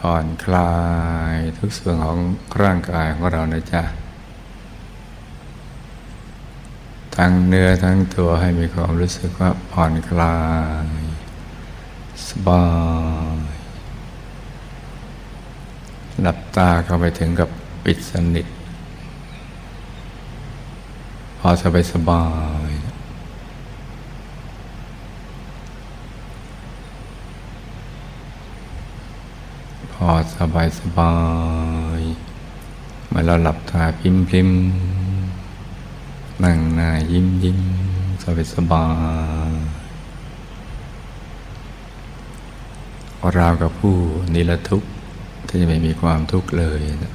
ผ่อนคลายทุกส่วนของร่างกายของเรานะจ๊ะ ทั้งเนื้อทั้งตัวให้มีความรู้สึกว่าผ่อนคลาย สบาย หลับตาเข้าไปถึงกับปิดสนิท พอสบายสบาย พอสบายสบายเมื่อเราหลับตาพิมพิมนั่งหน้ายิ้มยิ้มสบายสบายราวกับผู้นิรทุกข์ที่ไม่มีความทุกข์เลยนะ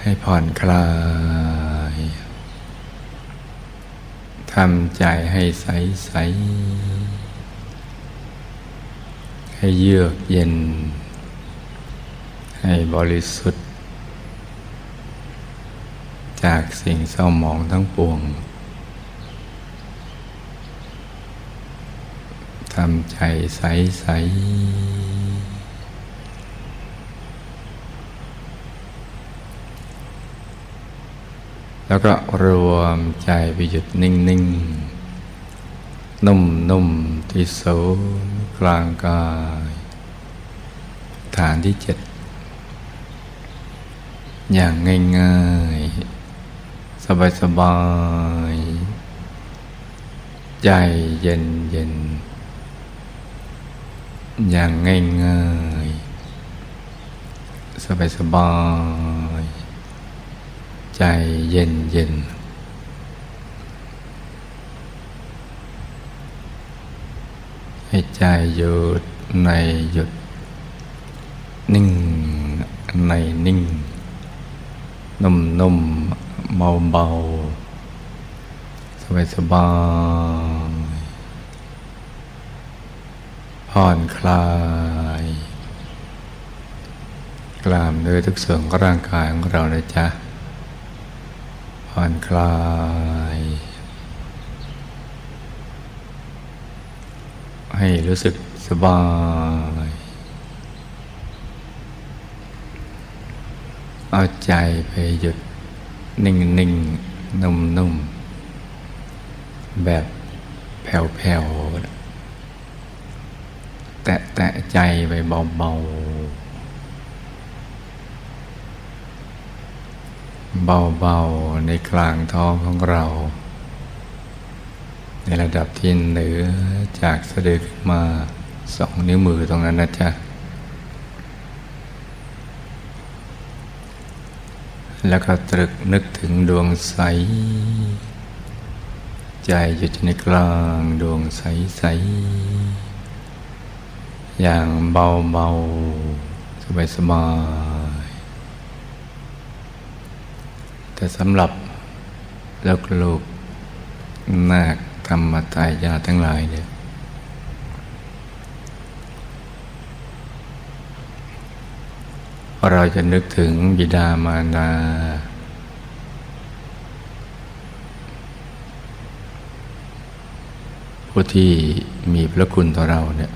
ให้ผ่อนคลายทำใจให้ใสใส ให้เยือกเย็น ให้บริสุทธิ์ จากสิ่งเศร้าหมองทั้งปวงทำใจใสใสแล้วก็รวมใจไปหยุดนิ่งนิ่งนุ่มนุ่มที่ศูน กลางกาย ฐานที่เจ็ดอย่างง่ายๆ สบายๆ ใจเย็นเย็นอย่างง่ายๆ สบายๆ ใจเย็นเย็น ให้ใจหยุดในหยุด นิ่งในนิ่ง นุ่มนุ่มเบาเบาสบายสบายผ่อนคลาย กล้ามเนื้อทุกส่วนของร่างกายของเราเลยจ้ะผ่อนคลาย ให้รู้สึกสบาย เอาใจไปหยุดนิ่งนิ่งนุ่มนุ่มแบบแผ่วแผ่วแตะแตะใจไปเบาเบาเบาเบาในกลางท้องของเรา ในระดับที่เหนือจากสะดือขึ้นมาสองนิ้วมือตรงนั้นนะจ๊ะ แล้วก็ตรึกนึกถึงดวงใส ใจอยู่ในกลางดวงใสใส อย่างเบาเบาสบายสบายแต่สำหรับลูกลูกนาค ธรรมตายาทั้งหลายเนี่ยเราจะนึกถึงบิดามารดา ผู้ที่มีพระคุณต่อเราเนี่ย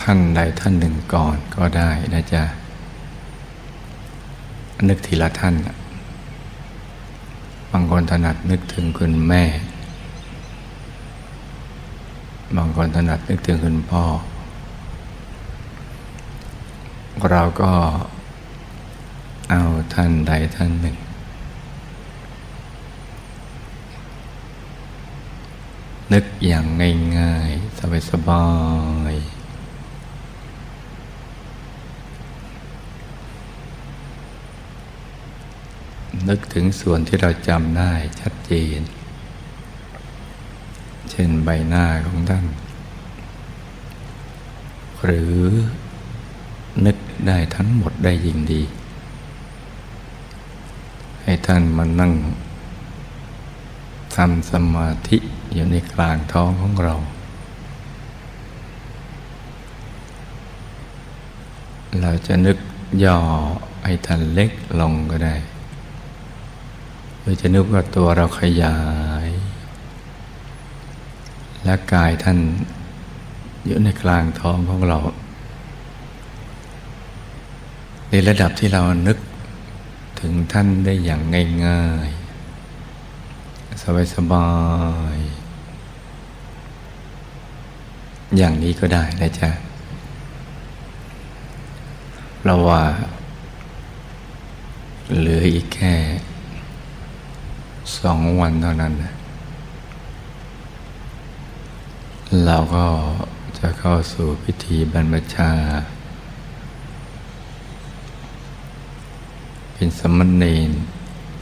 ท่านใดท่านหนึ่งก่อนก็ได้นะจ๊ะนึกทีละท่านนะ บางคนถนัดนึกถึงคุณแม่ บางคนถนัดนึกถึงคุณพ่อ เราก็เอาท่านใดท่านหนึ่ง นึกอย่างง่ายๆ สบายๆ นึกถึงส่วนที่เราจำได้ชัดเจน เช่นใบหน้าของท่าน หรือนึกได้ทั้งหมดได้ยิ่งดี ให้ท่านมานั่งทำสมาธิอยู่ในกลางท้องของเรา เราจะนึกย่อให้ท่านเล็กลงก็ได้ หรือจะนึกว่าตัวเราขยาย และกายท่านอยู่ในกลางท้องของเรา ในระดับที่เรานึกถึงท่านได้อย่างง่ายๆ สบายๆ อย่างนี้ก็ได้นะจ๊ะเราว่าเหลืออีกแค่ สองวันเท่านั้น เราก็จะเข้าสู่พิธีบรรพชา เป็นสมณเณร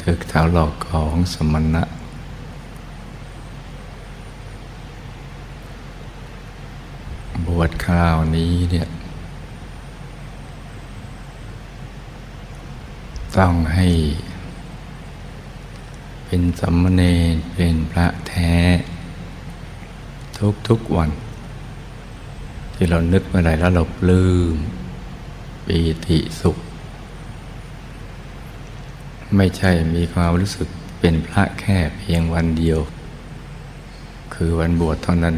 ถึกเท้าหลอกของสมณะ บวชคราวนี้เนี่ยต้องให้ เป็นสัมณเณรเป็นพระแท้ ทุกทุกวัน ที่เรานึกเมื่อไหร่แล้วเราปลื้มปีติสุข ไม่ใช่มีความรู้สึกเป็นพระแค่เพียงวันเดียว คือวันบวชเท่านั้น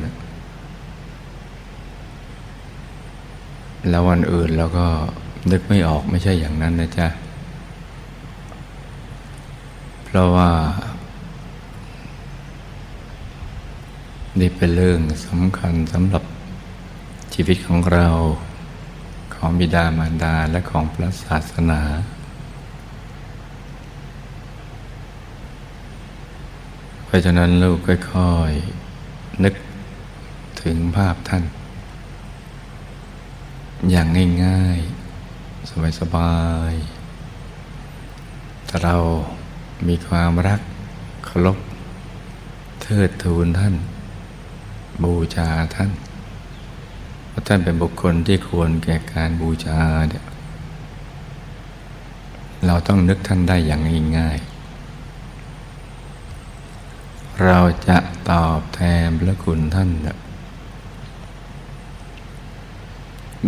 แล้ววันอื่นเราก็นึกไม่ออกไม่ใช่อย่างนั้นนะจ๊ะ เพราะว่า นี่เป็นเรื่องสำคัญสำหรับชีวิตของเราของบิดามารดาและของพระศาสนา เพราะฉะนั้นลูกค่อยๆ นึกถึงภาพท่าน อย่างง่าย ๆ สบายๆแต่เรา มีความรักเคารพเทิดทูนท่าน บูชาท่านเพราะท่านเป็นบุคคลที่ควรแก่การบูชาเนี่ยเราต้องนึกท่านได้อย่างง่ายๆเราจะตอบแทนพระคุณท่าน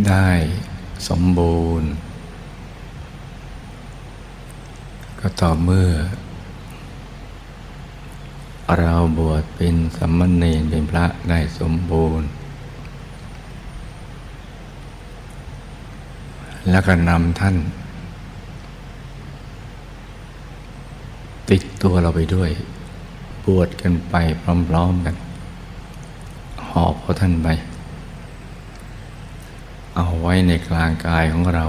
ได้สมบูรณ์ ก็ต่อเมื่อ เราบวชเป็นสัมมณเณรเป็นพระได้สมบูรณ์ แล้วก็นำท่าน ติดตัวเราไปด้วย บวชกันไปพร้อมๆกันหอบพระท่านไป เอาไว้ในกลางกายของเรา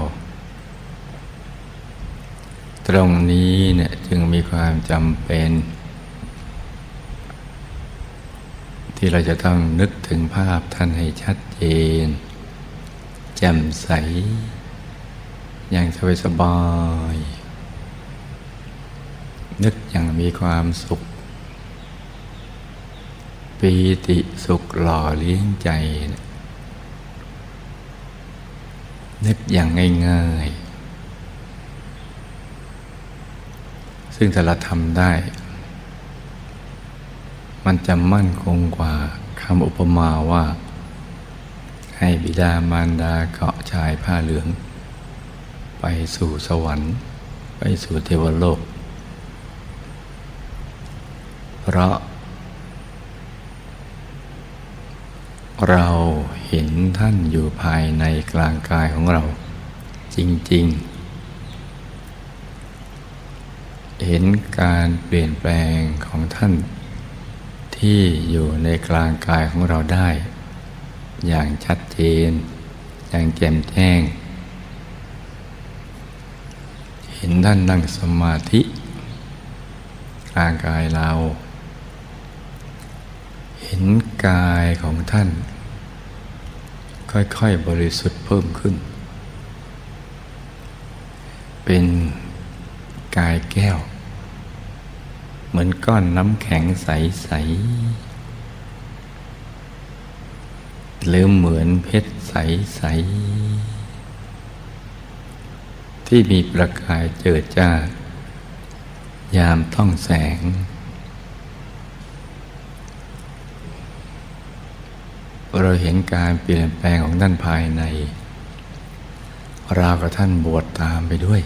ตรงนี้เนี่ยจึงมีความจำเป็น ที่เราจะต้องนึกถึงภาพท่านให้ชัดเจนแจ่มใส อย่างสบายสบาย นึกอย่างมีความสุข ปีติสุขหล่อเลี้ยงใจ นึกอย่างง่าย ๆ ซึ่งถ้าเราทำได้ มันจะมั่นคงกว่าคำอุปมาว่า ให้บิดามารดาเกาะชายผ้าเหลือง ไปสู่สวรรค์ ไปสู่เทวโลก เพราะ เราเห็นท่านอยู่ภายในกลางกายของเรา จริง ๆ เห็นการเปลี่ยนแปลงของท่าน ที่อยู่ในกลางกายของเราได้ อย่างชัดเจน อย่างแจ่มแจ้ง เห็นท่านนั่งสมาธิกลางกายเรา เห็นกายของท่าน ค่อยๆบริสุทธิ์เพิ่มขึ้น เป็นกายแก้ว เหมือนก้อนน้ำแข็งใส ๆ หรือเหมือนเพชรใส ๆ ที่มีประกายเจิดจ้า ยามต้องแสง เราเห็นการเปลี่ยนแปลงของท่านภายใน ราวกับท่านบวชตามไปด้วย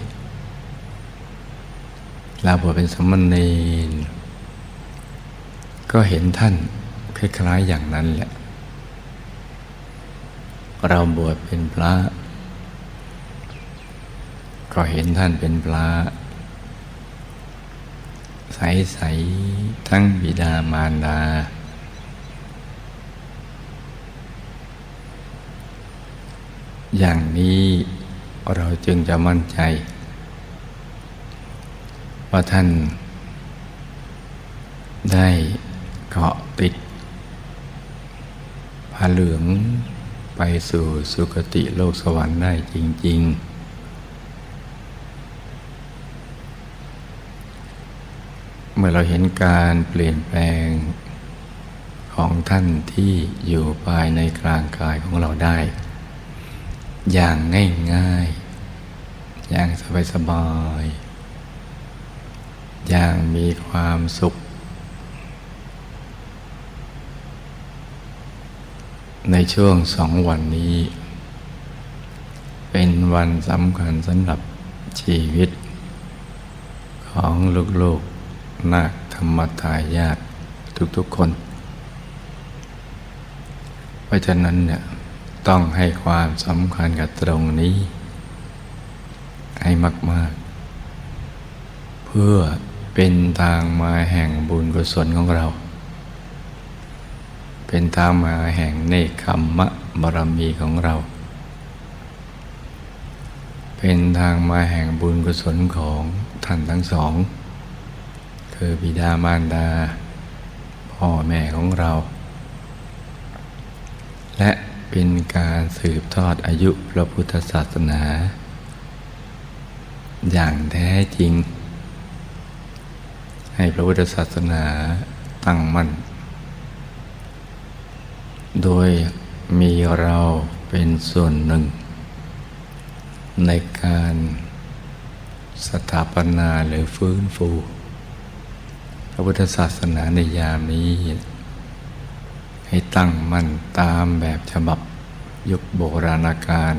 ลาบวชเป็นสมณเณรก็เห็นท่านคล้ายๆอย่างนั้นแหละ เราบวชเป็นพระ ก็เห็นท่านเป็นพระ ใสๆทั้งบิดามารดา อย่างนี้เราจึงจะมั่นใจ ว่าท่านได้เกาะติดผาเหลืองไปสู่สุคติโลกสวรรค์ได้จริง ๆ เมื่อเราเห็นการเปลี่ยนแปลงของท่านที่อยู่ภายในกลางกายของเราได้ อย่างง่าย ๆ อย่างสบาย ๆ อย่างมีความสุข ในช่วงสองวันนี้ เป็นวันสำคัญสำหรับชีวิต ของลูกๆนักธรรมทายาททุกๆคน เพราะฉะนั้นเนี่ยต้องให้ความสำคัญกับตรงนี้ ให้มาก ๆ เพื่อ เป็นทางมาแห่งบุญกุศลของเรา เป็นทางมาแห่งเนคขมมะบารมีของเรา เป็นทางมาแห่งบุญกุศลของท่านทั้งสอง คือบิดามารดา พ่อแม่ของเรา และเป็นการสืบทอดอายุพระพุทธศาสนา อย่างแท้จริง ให้พระพุทธศาสนาตั้งมั่น โดยมีเราเป็นส่วนหนึ่ง ในการสถาปนาหรือฟื้นฟู พระพุทธศาสนาในยามนี้ ให้ตั้งมั่นตามแบบฉบับยุคโบราณกาล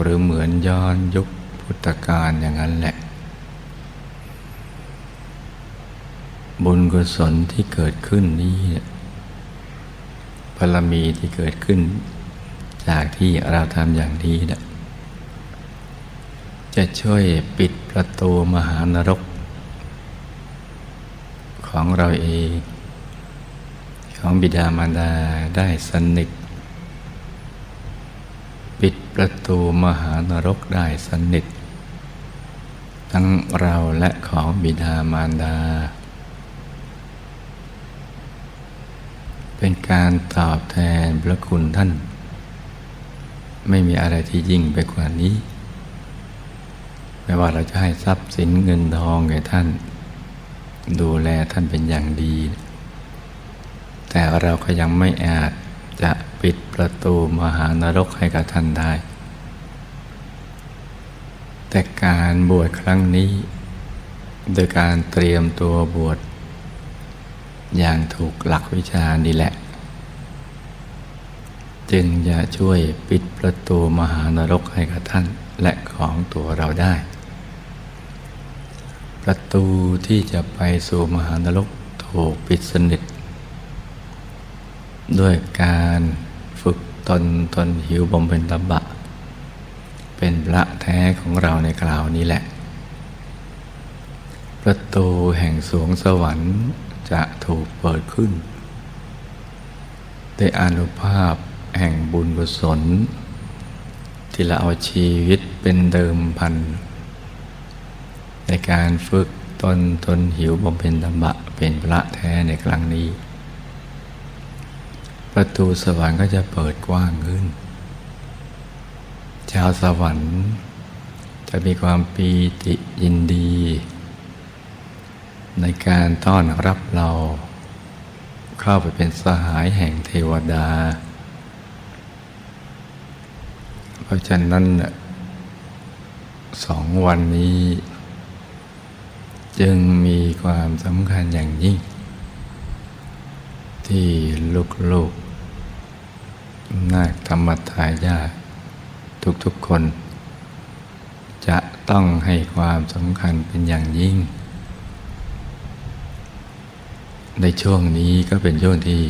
หรือเหมือนย้อนยุคพุทธกาลอย่างนั้นแหละ บุญกุศลที่เกิดขึ้นนี้พลมีที่เกิดขึ้น จากที่เราทำอย่างนี้นะจะช่วยปิดประตูมหานรก ของเราเอง ของบิดามารดาได้สนิท ปิดประตูมหานรกได้สนิท ทั้งเราและของบิดามารดา เป็น การตอบแทนพระคุณท่าน ไม่มีอะไรที่ยิ่งไปกว่านี้ ไม่ว่าเราจะให้ทรัพย์สินเงินทองแก่ท่าน ดูแลท่านเป็นอย่างดี แต่เราก็ยังไม่อาจจะปิดประตูมหานรกให้กับท่านได้ แต่การบวชครั้งนี้ โดยการเตรียมตัวบวชอย่างถูกหลักวิชานี่แหละ จึงจะช่วยปิดประตูมหานรกให้กับท่านและของตัวเราได้ ประตูที่จะไปสู่มหานรกถูกปิดสนิท ด้วยการฝึกตนตนหิวบำเพ็ญตบะ เป็นพระแท้ของเราในคราวนี้แหละ ประตูแห่งสวงสวรรค์จะถูกเปิดขึ้นด้วยอนุภาพ แห่งบุญกุศล ที่เราเอาชีวิตเป็นเดิมพัน ในการฝึกตนตนหิวบำเพ็ญธรรมะเป็นพระแท้ในครั้งนี้ ประตูสวรรค์ก็จะเปิดกว้างขึ้น ชาวสวรรค์จะมีความปีติยินดี ในการต้อนรับเรา เข้าไปเป็นสหายแห่งเทวดา เพราะฉะนั้นสองวันนี้ จึงมีความสำคัญอย่างยิ่ง ที่ลูกๆนาคธรรมทายาททุกๆคน จะต้องให้ความสำคัญเป็นอย่างยิ่ง ในช่วงนี้ก็เป็นช่วงที่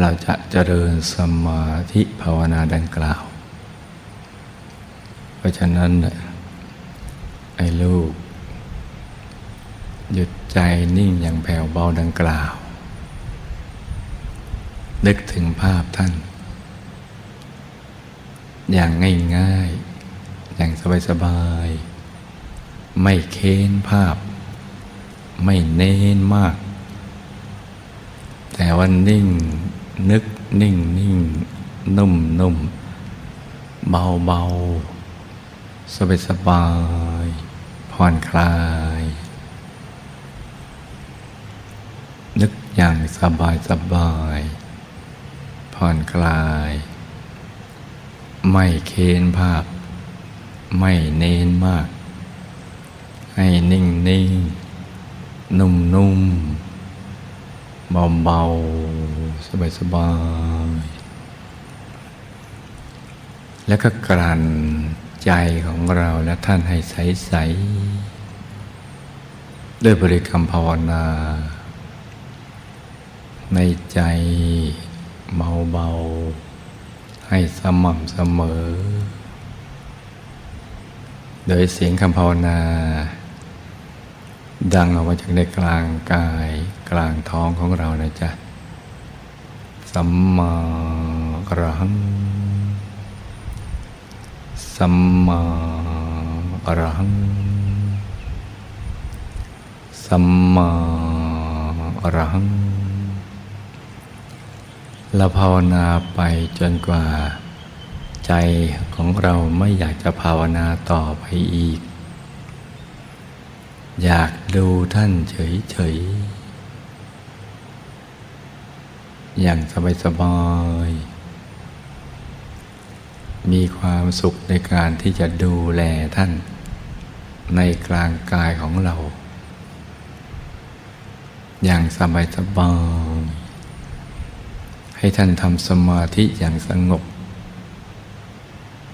เราจะเจริญสมาธิภาวนาดังกล่าว เพราะฉะนั้นไอ้ลูก หยุดใจนิ่งอย่างแผ่วเบาดังกล่าว นึกถึงภาพท่าน อย่างง่ายๆ อย่างสบายๆ ไม่เค้นภาพ ไม่เน้นมาก แต่ว่านิ่ง นึกนิ่งนิ่งนุ่มนุ่มเบาเบาสบายสบายผ่อนคลาย นึกอย่างสบายสบายผ่อนคลาย ไม่เค้นภาพ ไม่เน้นมาก ให้นิ่งนิ่งนุ่มนุ่มเบาเบา สบายสบายแล้วก็กลั่นใจของเราและท่านให้ใสใสด้วยบริกรรมภาวนา ในใจเบาเบาๆ ให้สม่ำเสมอ โดยเสียงคำภาวนา ดังออกมาจากในกลางกายกลางท้องของเรานะจ๊ะ สัมมาอรหัง สัมมาอรหัง สัมมาอรหัง เราภาวนาไปจนกว่า ใจของเราไม่อยากจะภาวนาต่อไปอีก อยากดูท่านเฉยๆ อย่างสบายๆมีความสุขในการที่จะดูแลท่าน ในกลางกายของเรา อย่างสบายๆให้ท่านทำสมาธิอย่างสงบ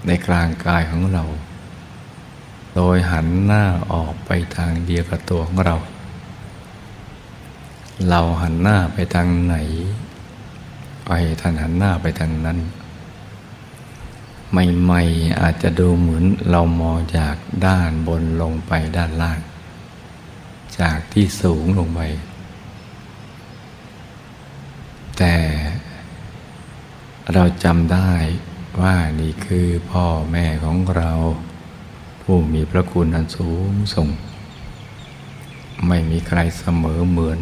ในกลางกายของเรา โดยหันหน้าออกไปทางเดียวกับตัวของเรา เราหันหน้าไปทางไหน ไปท่านหันหน้าไปทางนั้น ใหม่ๆอาจจะดูเหมือนเรามองจากด้านบนลงไปด้านล่าง จากที่สูงลงไป แต่เราจำได้ว่านี่คือพ่อแม่ของเรา ผู้มีพระคุณอันสูงส่ง ไม่มีใครเสมอเหมือน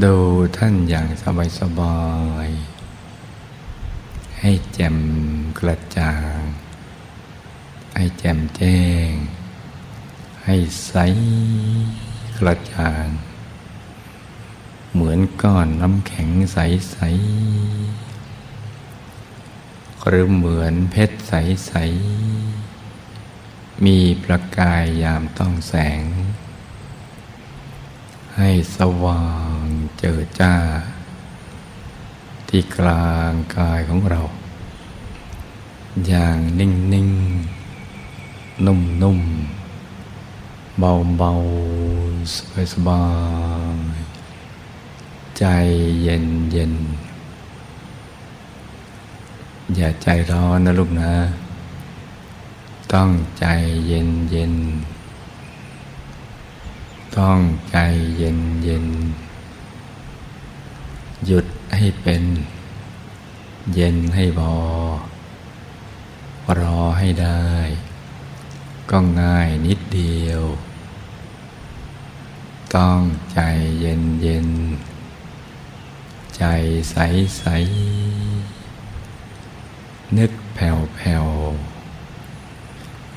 ดูท่านอย่างสบายสบายๆให้แจ่มกระจ่าง ให้แจ่มแจ้ง ให้ใสกระจ่าง เหมือนก้อนน้ำแข็งใสๆหรือเหมือนเพชรใสๆมีประกายยามต้องแสง ให้สว่าง เจิดจ้า ที่กลางกายของเรา อย่างนิ่งๆนุ่มๆเบาๆสบายๆใจเย็นเย็นอย่าใจร้อนนะลูกนะ ต้องใจเย็นเย็นต้องใจเย็นเย็น หยุดให้เป็น เย็นให้บอรอให้ได้ ก็ง่ายนิดเดียว ต้องใจเย็นเย็น ใจใสใส นึกแผ่วแผ่ว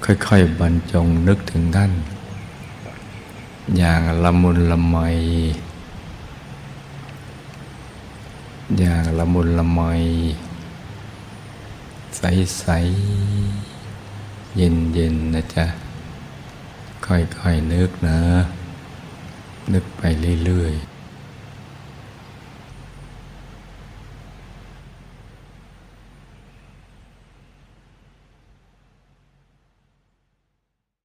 ค่อยๆบรรจงนึกถึงท่าน อย่างละมุนละไม อย่างละมุนละไม ใสๆเย็นๆนะจ๊ะ ค่อยๆนึกนะ นึกไปเรื่อยๆ